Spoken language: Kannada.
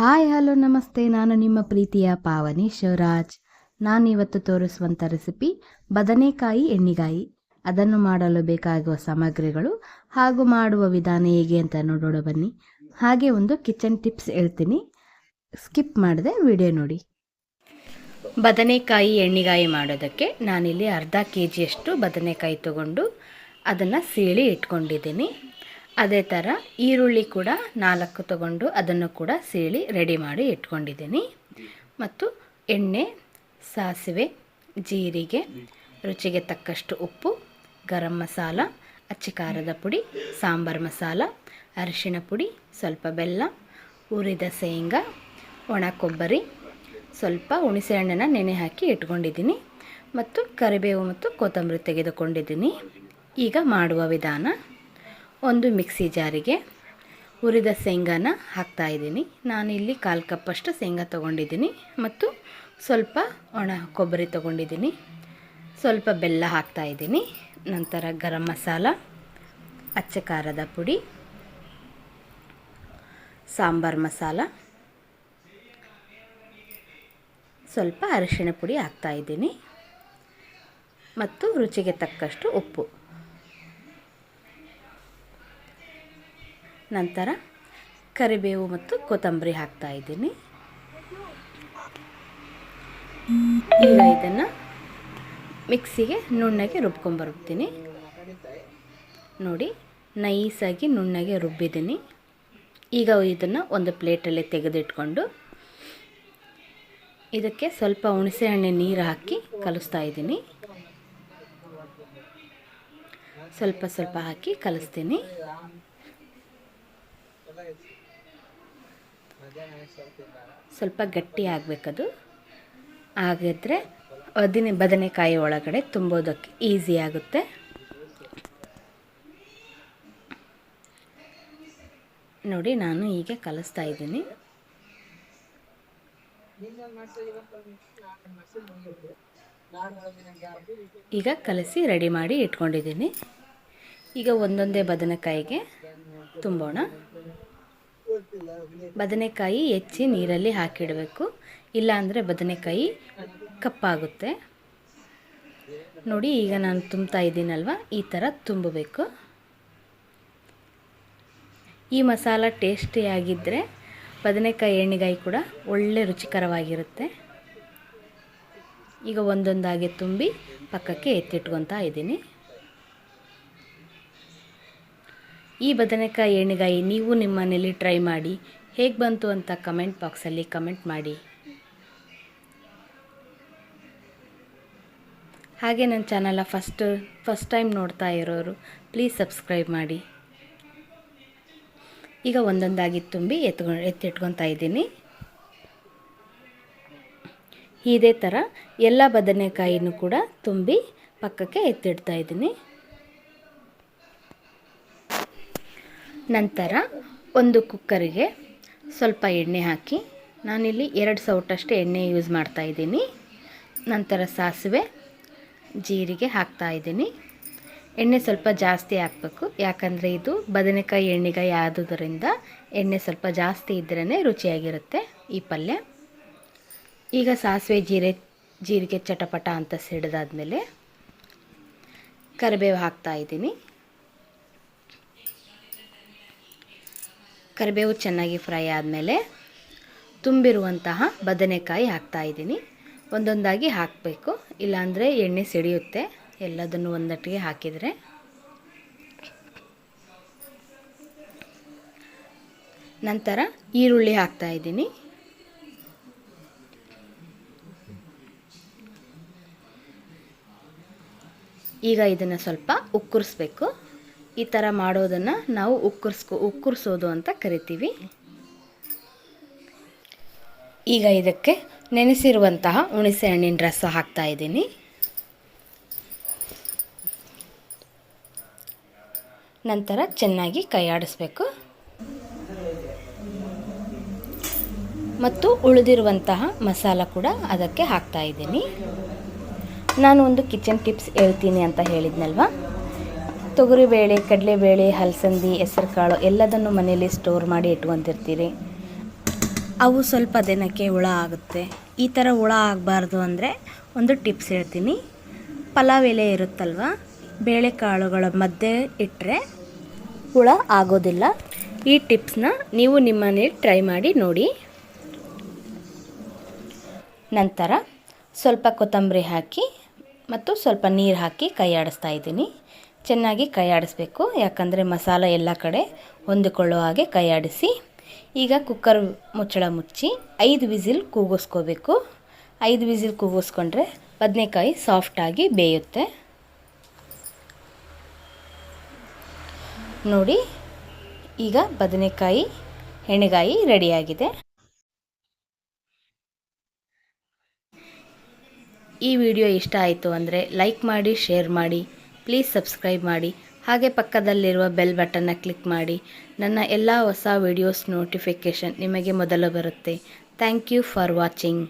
ಹಾಯ್, ಹಲೋ, ನಮಸ್ತೆ. ನಾನು ನಿಮ್ಮ ಪ್ರೀತಿಯ ಪಾವನಿ ಶಿವರಾಜ್. ನಾನು ಇವತ್ತು ತೋರಿಸುವಂಥ ರೆಸಿಪಿ ಬದನೆಕಾಯಿ ಎಣ್ಣಿಗಾಯಿ. ಅದನ್ನು ಮಾಡಲು ಬೇಕಾಗುವ ಸಾಮಗ್ರಿಗಳು ಹಾಗೂ ಮಾಡುವ ವಿಧಾನ ಹೇಗೆ ಅಂತ ನೋಡೋಣ ಬನ್ನಿ. ಹಾಗೆ ಒಂದು ಕಿಚನ್ ಟಿಪ್ಸ್ ಹೇಳ್ತೀನಿ. ಸ್ಕಿಪ್ ಮಾಡದೆ ವಿಡಿಯೋ ನೋಡಿ. ಬದನೆಕಾಯಿ ಎಣ್ಣಿಗಾಯಿ ಮಾಡೋದಕ್ಕೆ ನಾನಿಲ್ಲಿ ಅರ್ಧ ಕೆ ಜಿಯಷ್ಟು ಬದನೆಕಾಯಿ ತಗೊಂಡು ಅದನ್ನು ಸೀಳಿ ಇಟ್ಕೊಂಡಿದ್ದೀನಿ. ಅದೇ ಥರ ಈರುಳ್ಳಿ ಕೂಡ ನಾಲ್ಕು ತಗೊಂಡು ಅದನ್ನು ಕೂಡ ಸೀಳಿ ರೆಡಿ ಮಾಡಿ ಇಟ್ಕೊಂಡಿದ್ದೀನಿ. ಮತ್ತು ಎಣ್ಣೆ, ಸಾಸಿವೆ, ಜೀರಿಗೆ, ರುಚಿಗೆ ತಕ್ಕಷ್ಟು ಉಪ್ಪು, ಗರಂ ಮಸಾಲ, ಅಚ್ಚಿ ಖಾರದ ಪುಡಿ, ಸಾಂಬಾರು ಮಸಾಲ, ಅರಿಶಿಣ ಪುಡಿ, ಸ್ವಲ್ಪ ಬೆಲ್ಲ ಹುರಿದ ಶೇಂಗಾ, ಒಣ ಕೊಬ್ಬರಿ, ಸ್ವಲ್ಪ ಹುಣಸೆ ಹಣ್ಣನ್ನು ನೆನೆ ಹಾಕಿ ಇಟ್ಕೊಂಡಿದ್ದೀನಿ. ಮತ್ತು ಕರಿಬೇವು ಮತ್ತು ಕೊತ್ತಂಬರಿ ತೆಗೆದುಕೊಂಡಿದ್ದೀನಿ. ಈಗ ಮಾಡುವ ವಿಧಾನ ಒಂದು ಮಿಕ್ಸಿ ಜಾರಿಗೆ ಹುರಿದ ಶೇಂಗಾನ ಹಾಕ್ತಾಯಿದ್ದೀನಿ ನಾನಿಲ್ಲಿ ಕಾಲು ಕಪ್ಪಷ್ಟು ಶೇಂಗಾ ತೊಗೊಂಡಿದ್ದೀನಿ ಮತ್ತು ಸ್ವಲ್ಪ ಒಣ ಕೊಬ್ಬರಿ ತೊಗೊಂಡಿದ್ದೀನಿ. ಸ್ವಲ್ಪ ಬೆಲ್ಲ ಹಾಕ್ತಾಯಿದ್ದೀನಿ ನಂತರ ಗರಂ ಮಸಾಲ, ಅಚ್ಚ ಖಾರದ ಪುಡಿ, ಸಾಂಬಾರು ಮಸಾಲ, ಸ್ವಲ್ಪ ಅರಿಶಿಣ ಪುಡಿ ಹಾಕ್ತಾಯಿದ್ದೀನಿ ಮತ್ತು ರುಚಿಗೆ ತಕ್ಕಷ್ಟು ಉಪ್ಪು. ನಂತರ ಕರಿಬೇವು ಮತ್ತು ಕೊತ್ತಂಬರಿ ಹಾಕ್ತಾ ಇದ್ದೀನಿ. ಈಗ ಇದನ್ನು ಮಿಕ್ಸಿಗೆ ನುಣ್ಣಗೆ ರುಬ್ಕೊಂಬರ್ತೀನಿ ನೋಡಿ, ನೈಸಾಗಿ ನುಣ್ಣಗೆ ರುಬ್ಬಿದ್ದೀನಿ. ಈಗ ಇದನ್ನು ಒಂದು ಪ್ಲೇಟಲ್ಲಿ ತೆಗೆದಿಟ್ಕೊಂಡು ಇದಕ್ಕೆ ಸ್ವಲ್ಪ ಹುಣಸೆ ಹಣ್ಣೆ ನೀರು ಹಾಕಿ ಕಲಿಸ್ತಾ ಇದ್ದೀನಿ. ಸ್ವಲ್ಪ ಸ್ವಲ್ಪ ಹಾಕಿ ಕಲಿಸ್ತೀನಿ. ಸ್ವಲ್ಪ ಗಟ್ಟಿ ಆಗಬೇಕದು. ಆಗಿದ್ರೆ ಅದಿನ ಬದನೆಕಾಯಿ ಒಳಗಡೆ ತುಂಬೋದಕ್ಕೆ ಈಸಿ ಆಗುತ್ತೆ. ನೋಡಿ, ನಾನು ಹೀಗೆ ಕಲಿಸ್ತಾ ಇದ್ದೀನಿ. ಈಗ ಕಲಸಿ ರೆಡಿ ಮಾಡಿ ಇಟ್ಕೊಂಡಿದ್ದೀನಿ. ಈಗ ಒಂದೊಂದೇ ಬದನೆಕಾಯಿಗೆ ತುಂಬೋಣ. ಬದನೆಕಾಯಿ ಹೆಚ್ಚಿ ನೀರಲ್ಲಿ ಹಾಕಿಡಬೇಕು. ಇಲ್ಲಾಂದರೆ ಬದನೆಕಾಯಿ ಕಪ್ಪಾಗುತ್ತೆ. ನೋಡಿ, ಈಗ ನಾನು ತುಂಬ್ತಾ ಇದ್ದೀನಲ್ವ? ಈ ಥರ ತುಂಬಬೇಕು. ಈ ಮಸಾಲ ಟೇಸ್ಟಿಯಾಗಿದ್ದರೆ ಬದನೆಕಾಯಿ ಎಣ್ಣೆಗಾಯಿ ಕೂಡ ಒಳ್ಳೆ ರುಚಿಕರವಾಗಿರುತ್ತೆ. ಈಗ ಒಂದೊಂದಾಗಿ ತುಂಬಿ ಪಕ್ಕಕ್ಕೆ ಎತ್ತಿಟ್ಕೊತಾ ಇದ್ದೀನಿ. ಈ ಬದನೆಕಾಯಿ ಎಣ್ಣೆಗಾಯಿ ನೀವು ನಿಮ್ಮ ಮನೆಯಲ್ಲಿ ಟ್ರೈ ಮಾಡಿ. ಹೇಗೆ ಬಂತು ಅಂತ ಕಮೆಂಟ್ ಬಾಕ್ಸಲ್ಲಿ ಕಮೆಂಟ್ ಮಾಡಿ. ಹಾಗೆ ನನ್ನ ಚಾನಲ ಫಸ್ಟ್ ಫಸ್ಟ್ ಟೈಮ್ ನೋಡ್ತಾ ಇರೋರು ಪ್ಲೀಸ್ ಸಬ್ಸ್ಕ್ರೈಬ್ ಮಾಡಿ. ಈಗ ಒಂದೊಂದಾಗಿ ತುಂಬಿ ಎತ್ಕೊ ಎತ್ತಿಟ್ಕೊತಾ ಇದ್ದೀನಿ. ಇದೇ ಥರ ಎಲ್ಲ ಬದನೆಕಾಯಿನೂ ಕೂಡ ತುಂಬಿ ಪಕ್ಕಕ್ಕೆ ಎತ್ತಿಡ್ತಾ ಇದ್ದೀನಿ. ನಂತರ ಒಂದು ಕುಕ್ಕರಿಗೆ ಸ್ವಲ್ಪ ಎಣ್ಣೆ ಹಾಕಿ, ನಾನಿಲ್ಲಿ ಎರಡು ಸೌಟಷ್ಟು ಎಣ್ಣೆ ಯೂಸ್ ಮಾಡ್ತಾ ಇದ್ದೀನಿ. ನಂತರ ಸಾಸಿವೆ ಜೀರಿಗೆ ಹಾಕ್ತಾ ಇದ್ದೀನಿ. ಎಣ್ಣೆ ಸ್ವಲ್ಪ ಜಾಸ್ತಿ ಹಾಕಬೇಕು, ಯಾಕಂದರೆ ಇದು ಬದನೆಕಾಯಿ ಎಣ್ಣೆಗಾಯಿ ಆದುದರಿಂದ ಎಣ್ಣೆ ಸ್ವಲ್ಪ ಜಾಸ್ತಿ ಇದ್ರೇ ರುಚಿಯಾಗಿರುತ್ತೆ ಈ ಪಲ್ಯ. ಈಗ ಸಾಸಿವೆ ಜೀರೆ, ಜೀರಿಗೆ ಚಟಪಟ ಅಂತ ಸಿಡಿದಾದ್ಮೇಲೆ ಕರಿಬೇವು ಹಾಕ್ತಾ ಕರಿಬೇವು ಚೆನ್ನಾಗಿ ಫ್ರೈ ಆದಮೇಲೆ ತುಂಬಿರುವಂತಹ ಬದನೆಕಾಯಿ ಹಾಕ್ತಾ ಇದ್ದೀನಿ. ಒಂದೊಂದಾಗಿ ಹಾಕಬೇಕು. ಇಲ್ಲಾಂದರೆ ಎಣ್ಣೆ ಸಿಡಿಯುತ್ತೆ ಎಲ್ಲದನ್ನು ಒಂದಟ್ಟಿಗೆ ಹಾಕಿದರೆ. ನಂತರ ಈರುಳ್ಳಿ ಹಾಕ್ತಾ ಇದ್ದೀನಿ. ಈಗ ಇದನ್ನು ಸ್ವಲ್ಪ ಉಕ್ಕರಿಸ್ಬೇಕು. ಈ ಥರ ಮಾಡೋದನ್ನು ನಾವು ಉಕ್ಕರ್ಸ್ಕೊ, ಉಕ್ಕರ್ಸೋದು ಅಂತ ಕರಿತೀವಿ. ಈಗ ಇದಕ್ಕೆ ನೆನೆಸಿರುವಂತಹ ಹುಣಸೆ ಹಣ್ಣಿನ ರಸ ಹಾಕ್ತಾ ಇದ್ದೀನಿ. ನಂತರ ಚೆನ್ನಾಗಿ ಕೈಯಾಡಿಸ್ಬೇಕು. ಮತ್ತು ಉಳಿದಿರುವಂತಹ ಮಸಾಲ ಕೂಡ ಅದಕ್ಕೆ ಹಾಕ್ತಾ ಇದ್ದೀನಿ. ನಾನು ಒಂದು ಕಿಚನ್ ಟಿಪ್ಸ್ ಹೇಳ್ತೀನಿ ಅಂತ ಹೇಳಿದ್ನಲ್ವ? ತೊಗರಿಬೇಳೆ ಕಡಲೆಬೇಳೆ ಹಲಸಂದಿ ಹೆಸರುಕಾಳು ಎಲ್ಲದನ್ನು ಮನೆಯಲ್ಲಿ ಸ್ಟೋರ್ ಮಾಡಿ ಇಟ್ಕೊತಿರ್ತೀರಿ. ಅವು ಸ್ವಲ್ಪ ದಿನಕ್ಕೆ ಹುಳ ಆಗುತ್ತೆ. ಈ ಥರ ಹುಳ ಆಗಬಾರ್ದು ಅಂದರೆ ಒಂದು ಟಿಪ್ಸ್ ಹೇಳ್ತೀನಿ. ಪಲಾವ್ ಎಲೆ ಇರುತ್ತಲ್ವ? ಬೇಳೆಕಾಳುಗಳ ಮಧ್ಯೆ ಇಟ್ಟರೆ ಹುಳ ಆಗೋದಿಲ್ಲ. ಈ ಟಿಪ್ಸ್ನ ನೀವು ನಿಮ್ಮನೇಲಿ ಟ್ರೈ ಮಾಡಿ ನೋಡಿ. ನಂತರ ಸ್ವಲ್ಪ ಕೊತ್ತಂಬರಿ ಹಾಕಿ ಮತ್ತು ಸ್ವಲ್ಪ ನೀರು ಹಾಕಿ ಕೈ ಆಡಿಸ್ತಾ ಇದ್ದೀನಿ. ಚೆನ್ನಾಗಿ ಕೈ ಆಡಿಸ್ಬೇಕು ಯಾಕಂದರೆ ಮಸಾಲ ಎಲ್ಲ ಕಡೆ ಹೊಂದಿಕೊಳ್ಳೋ ಹಾಗೆ ಕೈ ಈಗ ಕುಕ್ಕರ್ ಮುಚ್ಚಳ ಮುಚ್ಚಿ ಐದು ವಿಸಿಲ್ ಕೂಗಿಸ್ಕೋಬೇಕು. ಐದು ವಿಸಿಲ್ ಕೂಗಿಸ್ಕೊಂಡ್ರೆ ಬದನೆಕಾಯಿ ಸಾಫ್ಟಾಗಿ ಬೇಯುತ್ತೆ. ನೋಡಿ, ಈಗ ಬದನೆಕಾಯಿ ಎಣ್ಣೆಗಾಯಿ ರೆಡಿಯಾಗಿದೆ. ಈ ವಿಡಿಯೋ ಇಷ್ಟ ಆಯಿತು ಅಂದರೆ ಲೈಕ್ ಮಾಡಿ, ಶೇರ್ ಮಾಡಿ. ಪ್ಲೀಸ್ ಸಬ್ಸ್ಕ್ರೈಬ್ ಮಾಡಿ. ಹಾಗೆ ಪಕ್ಕದಲ್ಲಿರುವ ಬೆಲ್ ಬಟನ್ನ ಕ್ಲಿಕ್ ಮಾಡಿ. ನನ್ನ ಎಲ್ಲ ಹೊಸ ವಿಡಿಯೋಸ್ ನೋಟಿಫಿಕೇಷನ್ ನಿಮಗೆ ಮೊದಲು ಬರುತ್ತೆ. Thank you for watching